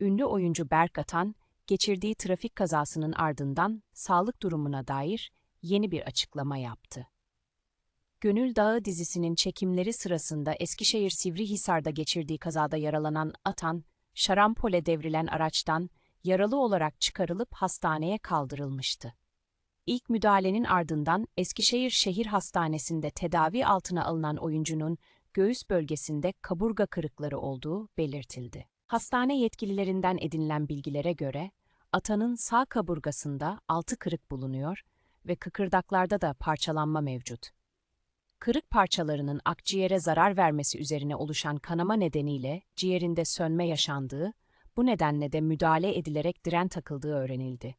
ünlü oyuncu Berk Atan, geçirdiği trafik kazasının ardından sağlık durumuna dair yeni bir açıklama yaptı. Gönül Dağı dizisinin çekimleri sırasında Eskişehir Sivrihisar'da geçirdiği kazada yaralanan Atan, şarampole devrilen araçtan yaralı olarak çıkarılıp hastaneye kaldırılmıştı. İlk müdahalenin ardından Eskişehir Şehir Hastanesi'nde tedavi altına alınan oyuncunun göğüs bölgesinde kaburga kırıkları olduğu belirtildi. Hastane yetkililerinden edinilen bilgilere göre, Atan'ın sağ kaburgasında altı kırık bulunuyor ve kıkırdaklarda da parçalanma mevcut. Kırık parçalarının akciğere zarar vermesi üzerine oluşan kanama nedeniyle ciğerinde sönme yaşandığı, bu nedenle de müdahale edilerek diren takıldığı öğrenildi.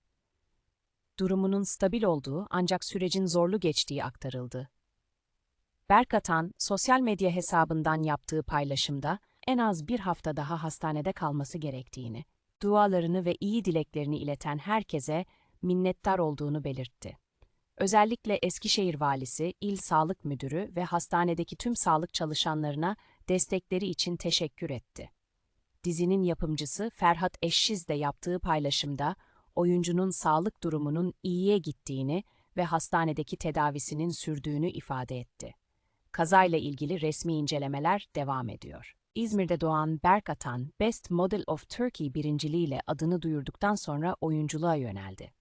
Durumunun stabil olduğu ancak sürecin zorlu geçtiği aktarıldı. Berkatan, sosyal medya hesabından yaptığı paylaşımda en az bir hafta daha hastanede kalması gerektiğini, dualarını ve iyi dileklerini ileten herkese minnettar olduğunu belirtti. Özellikle Eskişehir Valisi, İl Sağlık Müdürü ve hastanedeki tüm sağlık çalışanlarına destekleri için teşekkür etti. Dizinin yapımcısı Ferhat Eşşiz de yaptığı paylaşımda oyuncunun sağlık durumunun iyiye gittiğini ve hastanedeki tedavisinin sürdüğünü ifade etti. Kazayla ilgili resmi incelemeler devam ediyor. İzmir'de doğan Berk Atan, Best Model of Turkey birinciliğiyle adını duyurduktan sonra oyunculuğa yöneldi.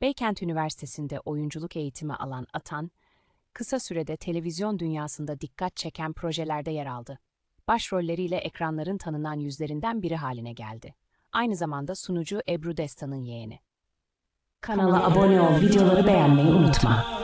Beykent Üniversitesi'nde oyunculuk eğitimi alan Atan, kısa sürede televizyon dünyasında dikkat çeken projelerde yer aldı. Başrolleriyle ekranların tanınan yüzlerinden biri haline geldi. Aynı zamanda sunucu Ebru Destan'ın yeğeni. Kanala abone ol, videoları beğenmeyi unutma.